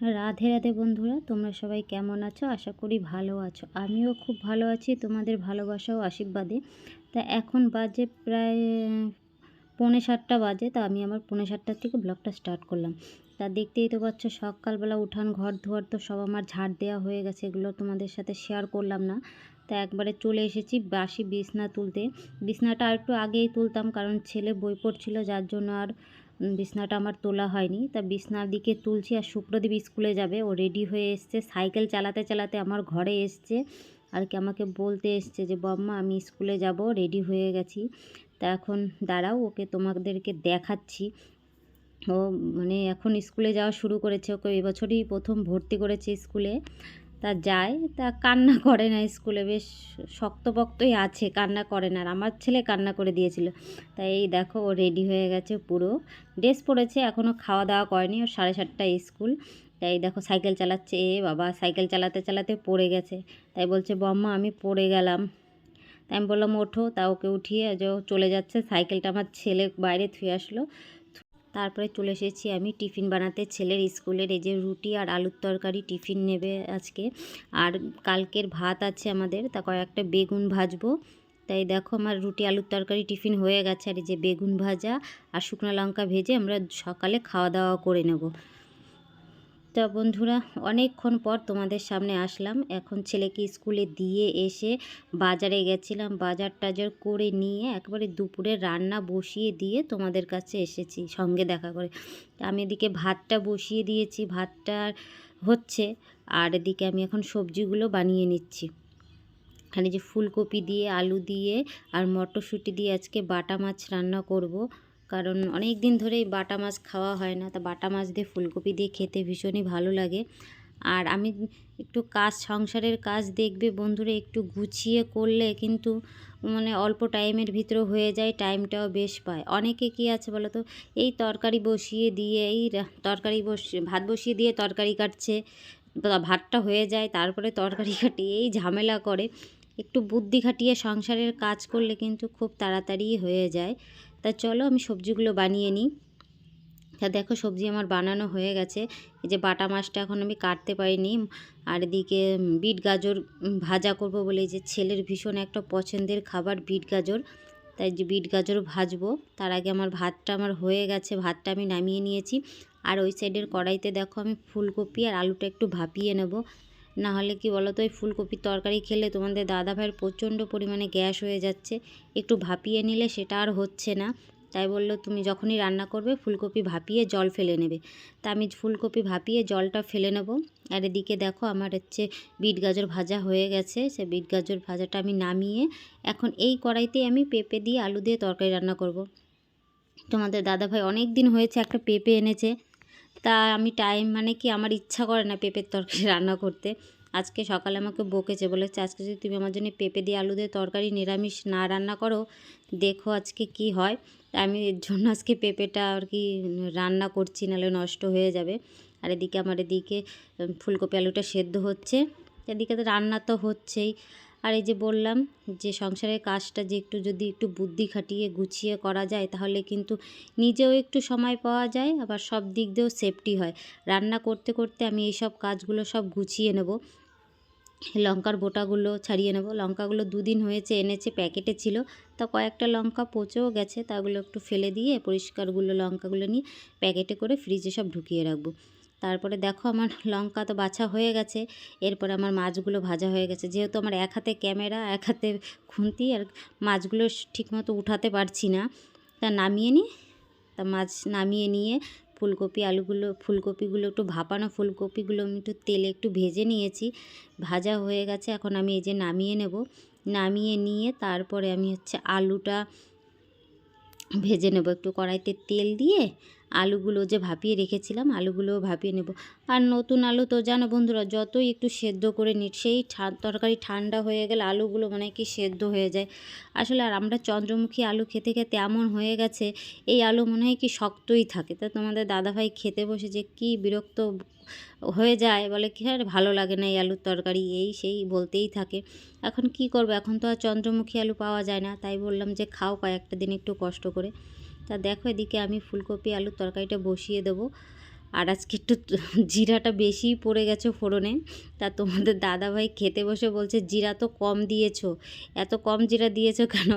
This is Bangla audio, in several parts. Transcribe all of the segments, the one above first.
রাধে রাধে বন্ধুরা, তোমরা সবাই কেমন আছো? আশা করি ভালো আছো। আমিও খুব ভালো আছি, তোমাদের ভালোবাসা ও আশীর্বাদে। তা এখন বাজে প্রায়, পৌনে সাতটা বাজে, তা আমি আমার পৌনে সাতটার থেকে ব্লগটা স্টার্ট করলাম। তা দেখতেই তো পাচ্ছ, সকালবেলা উঠান, ঘর ধোয়ার তো সব আমার ঝাড় দেওয়া হয়ে গেছে, এগুলো তোমাদের সাথে শেয়ার করলাম না। তা একবারে চলে এসেছি বাসি বিছনা তুলতে। বিছনাটা আর একটু আগেই তুলতাম, কারণ ছেলে বই পড়ছিল, যার জন্য আর বিছনাটা আমার তোলা হয়নি। তা বিছনার দিকে তুলছি আর শুক্রদীপ স্কুলে যাবে। ও রেডি হয়ে এসছে। সাইকেল চালাতে চালাতে আমার ঘরে এসছে। আর কি আমাকে বলতে এসছে যে, বম্মা, আমি স্কুলে যাব রেডি হয়ে গেছি। তা এখন দাঁড়াও, ওকে তোমাদেরকে দেখাচ্ছি। ও মানে এখন স্কুলে যাওয়া শুরু করেছে। ওকে এবছরই প্রথম ভর্তি করেছে স্কুলে। তা যায়, তা কান্না করে না স্কুলে, বেশ শক্তপক্তই আছে, কান্না করে না। আর আমার ছেলে কান্না করে দিয়েছিল। তাই এই দেখো, ও রেডি হয়ে গেছে পুরো। ড্রেস পরেছে এখনও খাওয়া দাওয়া করেনি, ওর সাড়ে সাতটায় স্কুল। তাই দেখো, সাইকেল চালাচ্ছে, এ বাবা, সাইকেল চালাতে চালাতে পড়ে গেছে। তাই বলছে, বম্মা, আমি পড়ে গেলাম। তাই আমি বললাম, ওঠো। তা ওকে উঠিয়ে, যে ও চলে যাচ্ছে, সাইকেলটা আমার ছেলে বাইরে থুয়ে আসলো। তারপরে চলে এসেছি আমি টিফিন বানাতে। ছেলের স্কুলের এই যে রুটি আর আলুর তরকারি টিফিন নেবে আজকে। আর কালকের ভাত আছে আমাদের, তা কয়েকটা বেগুন ভাজবো। তাই দেখো আমার রুটি, আলুর তরকারি টিফিন হয়ে গেছে। আর এই যে বেগুন ভাজা আর শুকনো লঙ্কা ভেজে আমরা সকালে খাওয়া দাওয়া করে নেব। তা বন্ধুরা, অনেকক্ষণ পর তোমাদের সামনে আসলাম। এখন ছেলেকে স্কুলে দিয়ে এসে বাজারে গেছিলাম। বাজার টাজার করে নিয়ে একবারে দুপুরে রান্না বসিয়ে দিয়ে তোমাদের কাছে এসেছি, সঙ্গে দেখা করে। আমি এদিকে ভাতটা বসিয়ে দিয়েছি, ভাতটা হচ্ছে, আর এদিকে আমি এখন সবজিগুলো বানিয়ে নিচ্ছি। এখানে যে ফুলকপি দিয়ে, আলু দিয়ে আর মটরশুঁটি দিয়ে আজকে বাটা মাছ রান্না করব। কারণ অনেক দিন ধরেই বাটা মাছ খাওয়া হয় না। তা বাটা মাছ দিয়ে ফুলকপি দিয়ে খেতে ভীষণই ভালো লাগে। আর আমি একটু কাজ, সংসারের কাজ দেখবে বন্ধুরা, একটু গুছিয়ে করলে কিন্তু মানে অল্প টাইমের ভিতরে হয়ে যায়, টাইমটাও বেশ পায়। অনেকে কি আছে বলো তো এই তরকারি বসিয়ে দিয়ে, এই তরকারি বসিয়ে ভাত বসিয়ে দিয়ে তরকারি কাটছে ভাতটা হয়ে যায়, তারপরে তরকারি কাটিয়ে এই ঝামেলা করে। একটু বুদ্ধি খাটিয়ে সংসারের কাজ করলে কিন্তু খুব তাড়াতাড়ি হয়ে যায়। তা চলো আমি সবজিগুলো বানিয়ে নিই। তা দেখো সবজি আমার বানানো হয়ে গেছে। এই যে বাটা মাছটা এখন আমি কাটতে পারিনি। আর এদিকে বিট গাজর ভাজা করব বলে যে ছেলের ভীষণ একটা পছন্দের খাবার বিট গাজর। তাই যে বিট গাজর ভাজবো। তার আগে আমার ভাতটা আমার হয়ে গেছে। ভাতটা আমি নামিয়ে নিয়েছি। আর ওই সাইডের কড়াইতে দেখো আমি ফুলকপি আর আলুটা একটু ভাপিয়ে নেব। না হলে কি বলো তো ওই ফুলকপির তরকারি খেলে তোমাদের দাদা ভাইয়ের প্রচণ্ড পরিমাণে গ্যাস হয়ে যাচ্ছে। একটু ভাপিয়ে নিলে সেটা আর হচ্ছে না। তাই বলল, তুমি যখনই রান্না করবে, ফুলকপি ভাপিয়ে জল ফেলে নেবে। তা আমি ফুলকপি ভাপিয়ে জলটা ফেলে নেব। আর এদিকে দেখো, আমার হচ্ছে বিট গাজর ভাজা হয়ে গেছে। সে বিট গাজর ভাজাটা আমি নামিয়ে এখন এই কড়াইতেই আমি পেঁপে দিয়ে আলু দিয়ে তরকারি রান্না করব। তোমাদের দাদাভাই অনেক দিন হয়েছে একটা পেঁপে এনেছে। তা আমি টাইম মানে কি আমার ইচ্ছা করে না পেঁপের তরকারি রান্না করতে। আজকে সকালে আমাকে বকেছে, বলেছে, আজকে যদি তুমি আমার জন্য পেঁপে দিয়ে আলু দিয়ে তরকারি নিরামিষ না রান্না করো, দেখো আজকে কি হয়। আমি এর জন্য আজকে পেঁপেটা আর কি রান্না করছি, নাহলে নষ্ট হয়ে যাবে। আর এদিকে আমার এদিকে ফুলকপি আলুটা সেদ্ধ হচ্ছে। এদিকে তো রান্না তো হচ্ছেই। আর এই যে বললাম যে সংসারের কাজটা যে একটু যদি একটু বুদ্ধি খাটিয়ে গুছিয়ে করা যায়, তাহলে কিন্তু নিজেও একটু সময় পাওয়া যায়, আবার সব দিক দিয়েও সেফটি হয়। রান্না করতে করতে আমি এই সব কাজগুলো সব গুছিয়ে নেব। লঙ্কার বোটাগুলো ছাড়িয়ে নেব। লঙ্কাগুলো দুদিন হয়েছে, এনেছে, প্যাকেটে ছিল। তা কয়েকটা লঙ্কা পচেও গেছে, তাগুলো একটু ফেলে দিয়ে পরিষ্কারগুলো লঙ্কাগুলো নিয়ে প্যাকেটে করে ফ্রিজে সব ঢুকিয়ে রাখব। তারপরে দেখো আমার লঙ্কা তো বাছা হয়ে গেছে, এরপরে আমার মাছগুলো ভাজা হয়ে গেছে। যেহেতু আমার এক হাতে ক্যামেরা, এক হাতে খুন্তি, আর মাছগুলো ঠিকমতো উঠাতে পারছি না, তা নামিয়ে নিই। তা মাছ নামিয়ে নিয়ে ফুলকপি আলুগুলো, ফুলকপিগুলো একটু ভাপানো ফুলকপিগুলো আমি একটু তেলে একটু ভেজে নিয়েছি, ভাজা হয়ে গেছে। এখন আমি এই যে নামিয়ে নেব। নামিয়ে নিয়ে তারপরে আমি হচ্ছে আলুটা ভেজে নেব। একটু কড়াইতে তেল দিয়ে আলুগুলো যে ভাপিয়ে রেখেছিলাম, আলুগুলোও ভাপিয়ে নেব। আর নতুন আলু তো জানো বন্ধুরা, যতই একটু সেদ্ধ করে নিই সেই তরকারি ঠান্ডা হয়ে গেলে আলুগুলো মানে কি সেদ্ধ হয়ে যায়। আসলে আর আমরা চন্দ্রমুখী আলু খেতে খেতে এমন হয়ে গেছে, এই আলু মনে হয় কি শক্তই থাকে। তা তোমাদের দাদাভাই খেতে বসে যে কি বিরক্ত হয়ে যায়, বলে কি আর ভালো লাগে না এই আলুর তরকারি, এই সেই বলতেই থাকে। এখন কি করব? এখন তো আর চন্দ্রমুখী আলু পাওয়া যায় না, তাই বললাম যে খাও কয়েকটা দিন একটু কষ্ট করে। তা দেখো এদিকে আমি ফুলকপি, আলুর তরকারিটা বসিয়ে দেবো। আর আজকে একটু জিরাটা বেশিই পড়ে গেছে ফোড়নে। তা তোমাদের দাদাভাই খেতে বসে বলছে, জিরা তো কম দিয়েছ। এত কম জিরা দিয়েছ কেন?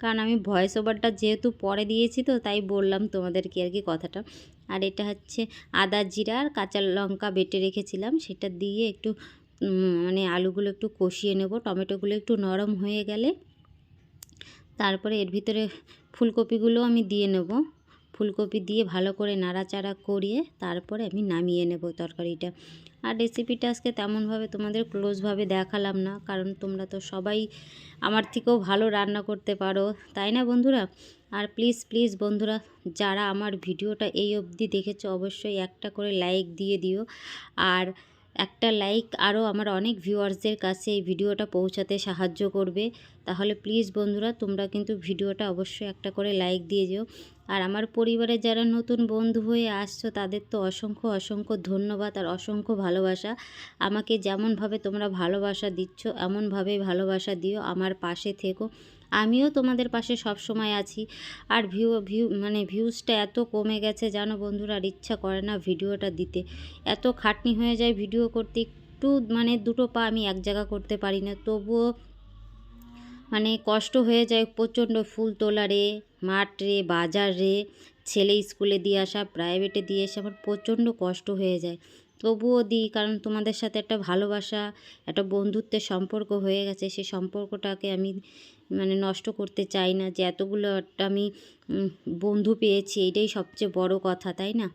কারণ আমি ভয়েস ওভারটা যেহেতু পরে দিয়েছি তো, তাই বললাম তোমাদেরকে আর কি কথাটা। আর এটা হচ্ছে আদা জিরা আর কাঁচা লঙ্কা বেটে রেখেছিলাম। সেটা দিয়ে একটু মানে আলুগুলো একটু কষিয়ে নেব। টমেটোগুলো একটু নরম হয়ে গেলে, তারপরে এর ভিতরে ফুলকপিগুলো আমি দিয়ে নেব। ফুলকপি দিয়ে ভালো করে নাড়াচাড়া করিয়ে তারপরে আমি নামিয়ে নেব তরকারিটা। আর রেসিপিটা আজকে তেমনভাবে তোমাদের ক্লোজভাবে দেখালাম না, কারণ তোমরা তো সবাই আমার থেকেও ভালো রান্না করতে পারো, তাই না বন্ধুরা? আর প্লিজ প্লিজ বন্ধুরা, যারা আমার ভিডিওটা এই অবধি দেখেছ, অবশ্যই একটা করে লাইক দিয়ে দিও। আর একটা লাইক আরও আমার অনেক ভিউয়ার্সদের কাছে এই ভিডিওটা পৌঁছাতে সাহায্য করবে। তাহলে প্লিজ বন্ধুরা, তোমরা কিন্তু ভিডিওটা অবশ্যই একটা করে লাইক দিয়ে যেও। আর আমার পরিবারে যারা নতুন বন্ধু হয়ে আসছো, তাদের তো অসংখ্য অসংখ্য ধন্যবাদ আর অসংখ্য ভালোবাসা। আমাকে যেমনভাবে তোমরা ভালোবাসা দিচ্ছ, এমনভাবেই ভালোবাসা দিও আমার পাশে থেকো। আমিও তোমাদের পাশে সব সময় আছি। আর ভিউ ভিউ মানে ভিউজটা এত কমে গেছে জানো বন্ধুরা ইচ্ছা করে না ভিডিওটা দিতে। এত খাটনি হয়ে যায় ভিডিও করতে, একটু মানে দুটো পা আমি এক জায়গা করতে পারি না। তবুও মানে কষ্ট হয়ে যায় প্রচণ্ড ফুল তোলা রে মাঠ রে, বাজার রে, ছেলে স্কুলে দিয়ে আসা প্রাইভেটে দিয়ে এসে আমার প্রচণ্ড কষ্ট হয়ে যায়। তবুও দিই কারণ তোমাদের সাথে একটা ভালোবাসা, একটা বন্ধুত্বের সম্পর্ক হয়ে গেছে সেই সম্পর্কটাকে আমি মানে নষ্ট করতে চাই না, যে এতগুলো একটা আমি বন্ধু পেয়েছি এটাই সবচেয়ে বড় কথা, তাই না?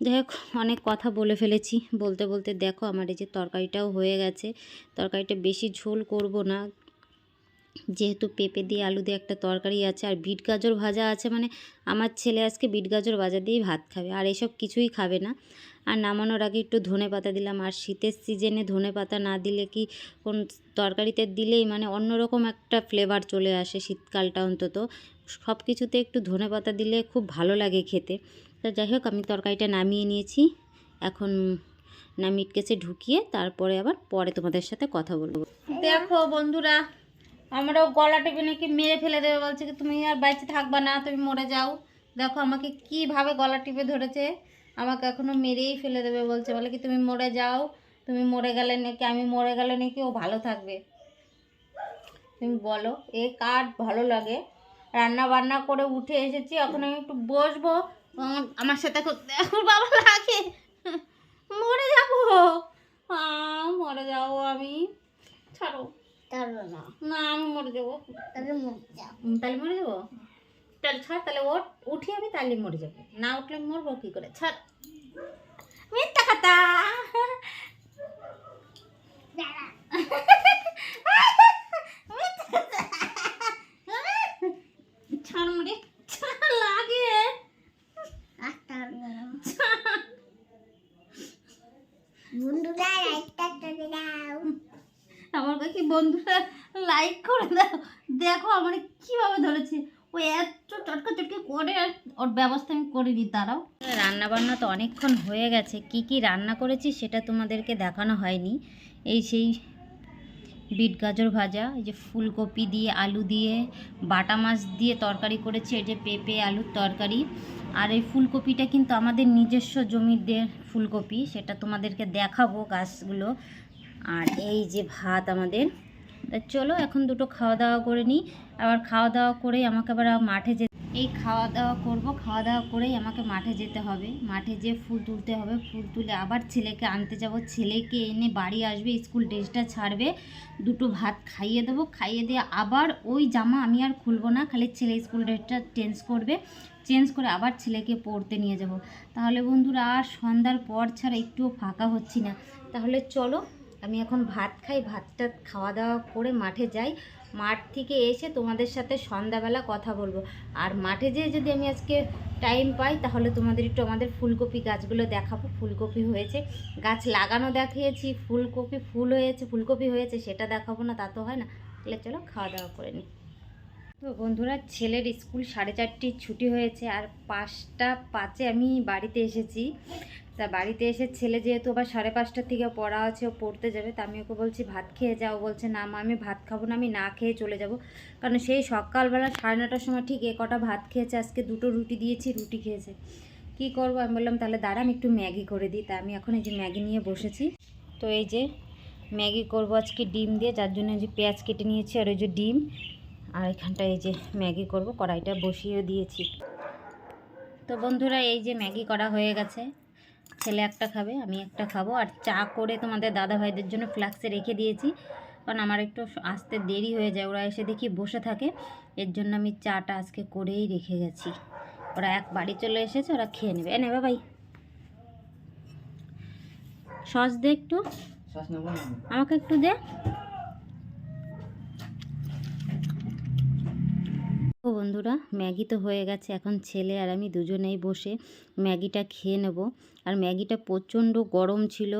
যাই হোক, অনেক কথা বলে ফেলেছি। বলতে বলতে দেখো, আমার এই যে তরকারিটাও হয়ে গেছে, তরকারিটা বেশি ঝোল করব না। যেহেতু পেঁপে দিয়ে আলু দিয়ে একটা তরকারি আছে আর বিট গাজর ভাজা আছে মানে আমার ছেলে আজকে বিট গাজর ভাজা দিয়েই ভাত খাবে, আর এসব কিছুই খাবে না। আর নামানোর আগে একটু ধনে পাতা দিলাম, আর শীতের সিজনে ধনে পাতা না দিলে কি কোন তরকারিতে দিলেই মানে অন্যরকম একটা ফ্লেভার চলে আসে শীতকালটা অন্তত। সব কিছুতে একটু ধনে পাতা দিলে খুব ভালো লাগে খেতে। তা যাই হোক, আমি তরকারিটা নামিয়ে নিয়েছি। এখন না মিটকেসে ঢুকিয়ে তারপরে আবার পরে তোমাদের সাথে কথা বলব। দেখো বন্ধুরা আমরাও গলা টিপে নাকি মেরে ফেলে দেবে, বলছে কি, তুমি আর বাইচে থাকবা না, তুমি মরে যাও। দেখো আমাকে কীভাবে গলা টিপে ধরেছে, আমাকে এখনও মেরেই ফেলে দেবে বলছে, বলে কি, তুমি মরে যাও, তুমি মরে গেলে নাকি, আমি মরে গেলে নাকি ও ভালো থাকবে। তুমি বলো, এ কার ভালো লাগে? রান্না বান্না করে উঠে এসেছি, এখন আমি একটু বসবো আমার- সাথে আমার বাবা লাগে। মরে যাব মরে যাব আমি। ছাড়ো। না না আমি মরে যাব তাহলে মরে যাও তাহলে মরে যাব তাহলে ছাড় তাহলে ওঠ উঠি আমি তাহলে মরে যাব না উঠলে মরবো কি করে ছাড় মিথ্যা কথা ছাড় মরে ছাড় লাগে আস্তে বন্ধুরা একটা করে দাও কাছে বন্ধুরা লাইক করে দাও দেখো আমার কীভাবে ধরেছে। ও এত চটকা চটকে করে আর ওর ব্যবস্থা আমি করে দিই তারাও রান্না বান্না তো অনেকক্ষণ হয়ে গেছে। কি কি রান্না করেছি সেটা তোমাদেরকে দেখানো হয়নি। এই সেই বিট গাজর ভাজা, এই যে ফুলকপি দিয়ে, আলু দিয়ে, বাটা মাছ দিয়ে তরকারি করেছি, এই যে পেঁপে, আলুর তরকারি। আর এই ফুলকপিটা কিন্তু আমাদের নিজস্ব জমিদের ফুলকপি, সেটা তোমাদেরকে দেখাবো গাছগুলো। আর এই যে ভাত আমাদের, তা চলো এখন দুটো খাওয়া দাওয়া করে নিই। আবার খাওয়া দাওয়া করে আমাকে আবার মাঠে যে, এই খাওয়া দাওয়া করব, খাওয়া দাওয়া করেই আমাকে মাঠে যেতে হবে। মাঠে যেয়ে ফুল তুলতে হবে, ফুল তুলে আবার ছেলেকে আনতে যাব। ছেলেকে এনে বাড়ি আসবে, স্কুল ড্রেসটা ছাড়বে, দুটো ভাত খাইয়ে দেবো। খাইয়ে দিয়ে আবার ওই জামা আমি আর খুলবো না, খালি ছেলে স্কুল ড্রেসটা চেঞ্জ করবে। চেঞ্জ করে আবার ছেলেকে পড়তে নিয়ে যাব। তাহলে বন্ধুরা, আর সন্ধ্যার পর ছাড়া একটুও ফাঁকা হচ্ছি না। তাহলে চলো আমি এখন ভাত খাই, ভাতটা খাওয়া দাওয়া করে মাঠে যাই। মাঠ থেকে এসে তোমাদের সাথে সন্ধ্যাবেলা কথা বলব। আর মাঠে যেয়ে যদি আমি আজকে টাইম পাই, তাহলে তোমাদের একটু আমাদের ফুলকপি গাছগুলো দেখাবো। ফুলকপি হয়েছে। গাছ লাগানো দেখিয়েছি, ফুলকপি ফুল হয়েছে, ফুলকপি হয়েছে, সেটা দেখাবো না, তা তো হয় না। তাহলে চলো খাওয়া দাওয়া করে নিই। তো বন্ধুরা, ছেলের স্কুল সাড়ে চারটির ছুটি হয়েছে, আর পাঁচটা পাঁচে আমি বাড়িতে এসেছি। তা বাড়িতে এসে ছেলে যেহেতু আবার সাড়ে পাঁচটার থেকে পড়া আছে, ও পড়তে যাবে, তা আমি ওকে বলছি, ভাত খেয়ে যাও। বলছে, না মা, আমি ভাত খাব না, আমি না খেয়ে চলে যাব। কারণ সেই সকালবেলা সাড়ে নটার সময় ঠিক এ কটা ভাত খেয়েছে, আজকে দুটো রুটি দিয়েছি, রুটি খেয়েছে। কি করব? আমি বললাম, তাহলে দাঁড়া, আমি একটু ম্যাগি করে দিই। তা আমি এখন এই যে ম্যাগি নিয়ে বসেছি। তো এই যে ম্যাগি করব আজকে ডিম দিয়ে, যার জন্য যে পেঁয়াজ কেটে নিয়েছি আর ওই যে ডিম। আর এখানটা এই যে ম্যাগি করব, কড়াইটা বসিয়ে দিয়েছি। তো বন্ধুরা, এই যে ম্যাগি করা হয়ে গেছে। ছেলে একটা খাবে আমি একটা খাব। আর চা করে তোমাদের দাদা ভাইদের জন্য ফ্লাক্সে রেখে দিয়েছি। কারণ আমার একটু আসতে দেরি হয়ে যায় ওরা এসে দেখি বসে থাকে। এর জন্য আমি চাটা আজকে করেই রেখে গেছি। ওরা এক বাড়ি চলে এসেছে ওরা খেয়ে নেবে। নেবে ভাই সস দে একটু। আমাকে একটু দে। ও বন্ধুরা, ম্যাগি তো হয়ে গেছে, এখন ছেলে আর আমি দুজনেই বসে ম্যাগিটা খেয়ে নেব। আর ম্যাগিটা প্রচণ্ড গরম ছিল,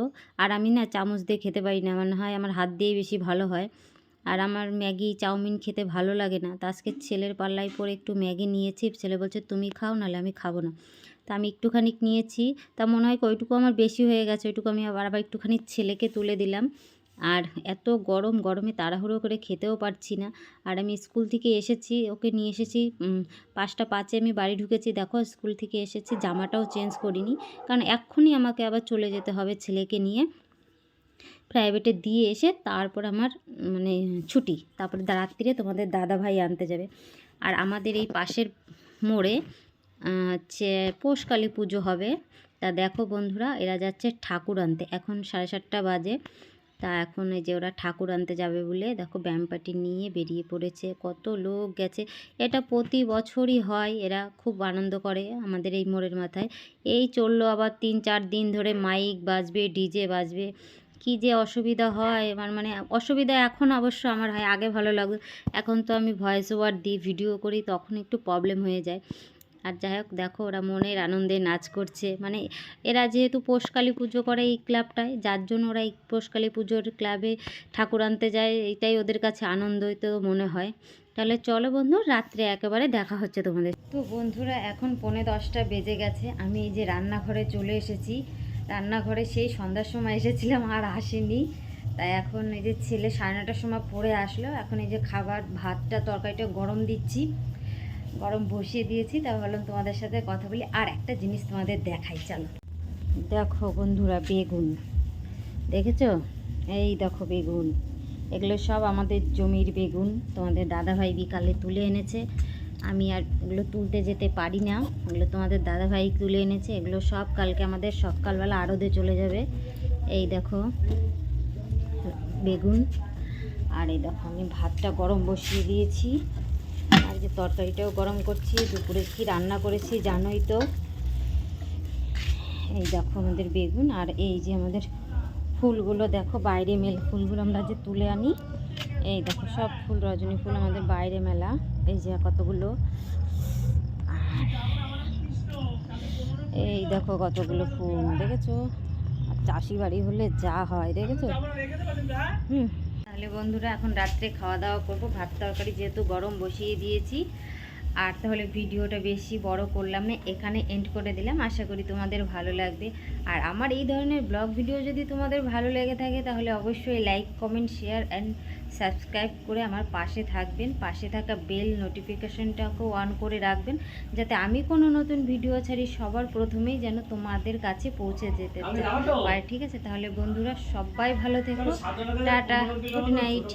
আর আমি না চামচ দিয়ে খেতে পারি না, মনে হয় আমার হাত দিয়েই বেশি ভালো হয়। আর আমার ম্যাগি চাউমিন খেতে ভালো লাগে না, তা আজকে ছেলের পাল্লায় পরে একটু ম্যাগি নিয়েছি, ছেলে বলছে, তুমি খাও, নাহলে আমি খাব না। তা আমি একটুখানি নিয়েছি, তা মনে হয় ওইটুকু আমার বেশি হয়ে গেছে, ওইটুকু আমি আবার আবার একটুখানি ছেলেকে তুলে দিলাম। আর এত গরম, গরমে তাড়াহুড়ো করে খেতেও পারছি না। আর আমি স্কুল থেকে এসেছি, ওকে নিয়ে এসেছি। পাঁচটা পাঁচে আমি বাড়ি ঢুকেছি। দেখো, স্কুল থেকে এসেছি, জামাটাও চেঞ্জ করিনি। কারণ এক্ষুনি আমাকে আবার চলে যেতে হবে ছেলেকে নিয়ে। প্রাইভেটে দিয়ে এসে তারপর আমার মানে ছুটি। তারপরে রাত্রিরে তোমাদের দাদা ভাই আনতে যাবে। আর আমাদের এই পাশের মোড়ে হচ্ছে পৌষকালী পুজো হবে। তা দেখো বন্ধুরা, এরা যাচ্ছে ঠাকুর আনতে। এখন সাড়ে সাতটা বাজে। তা এখন এই যে ওরা ঠাকুর আনতে যাবে বলে দেখো ব্যামপাটি নিয়ে বেরিয়ে পড়েছে। কত লোক গেছে। এটা প্রতি বছরই হয়, এরা খুব আনন্দ করে আমাদের এই মোড়ের মাথায়। এই চলল আবার তিন চার দিন ধরে মাইক বাজবে, ডিজে বাজবে। কি যে অসুবিধা হয়, আমার মানে অসুবিধা এখন অবশ্য আমার হয়, আগে ভালো লাগতো। এখন তো আমি ভয়েস ওভার দিই ভিডিও করি, তখন একটু প্রবলেম হয়ে যায়। আর যাই হোক, দেখো ওরা মনের আনন্দে নাচ করছে। মানে এরা যেহেতু পোষকালী পুজো করে এই ক্লাবটায়, যার জন্য ওরা এই পোষকালী পুজোর ক্লাবে ঠাকুর আনতে যায়, এটাই ওদের কাছে আনন্দিত মনে হয়। তাহলে চলো বন্ধু, রাত্রে একেবারে দেখা হচ্ছে তোমাদের। তো বন্ধুরা, এখন পৌনে দশটা বেজে গেছে, আমি এই যে রান্নাঘরে চলে এসেছি। রান্নাঘরে সেই সন্ধ্যার সময় এসেছিলাম, আর আসেনি। তাই এখন এই যে ছেলে সাড়ে নটার সময় পড়ে আসলো। এখন এই যে খাবার, ভাতটা, তরকারিটা গরম দিচ্ছি। গরম বসিয়ে দিয়েছি তা ভাবলাম তোমাদের সাথে কথা বলি। আর একটা জিনিস তোমাদের দেখাই, চলো। দেখো বন্ধুরা, বেগুন। দেখেছ? এই দেখো বেগুন। এগুলো সব আমাদের জমির বেগুন। তোমাদের দাদাভাই বিকালে তুলে এনেছে। আমি আর এগুলো তুলতে যেতে পারি না। এগুলো তোমাদের দাদাভাই তুলে এনেছে। এগুলো সব কালকে আমাদের সকালবেলা আড়দে চলে যাবে। এই দেখো, বেগুন। আর এই দেখো, আমি ভাতটা গরম বসিয়ে দিয়েছি। যে তরকারিটাও গরম করছি, দুপুরে কি রান্না করেছি জানোই তো। এই দেখো আমাদের বেগুন আর এই যে আমাদের ফুলগুলো দেখো, বাইরে মেল ফুলগুলো আমরা যে তুলে আনি, এই দেখো সব ফুল, রজনী ফুল আমাদের বাইরে মেলা, এই যে কতগুলো। এই দেখো কতগুলো ফুল, দেখেছ? চাষি বাড়ি হলে যা হয়, দেখেছ? হুম। তাহলে বন্ধুরা, এখন রাত্রে খাওয়া দাওয়া করব। ভাত তরকারি যেহেতু গরম বসিয়ে দিয়েছি, আর তাহলে ভিডিওটা বেশি বড় করলাম না, এখানে এন্ড করে দিলাম। আশা করি তোমাদের ভালো লাগবে। আর আমার এই ধরনের ব্লগ ভিডিও যদি তোমাদের ভালো লেগে থাকে, তাহলে অবশ্যই like comment share and subscribe করে আমার পাশে থাকবেন পাশে থাকা বেল নোটিফিকেশনটাকেও অন করে রাখবেন যাতে আমি কোনো নতুন ভিডিও ছাড়ি সবার প্রথমেই যেন তোমাদের কাছে পৌঁছে যেতে পারে ঠিক আছে তাহলে বন্ধুরা সবাই ভালো থেকো। Tata good night.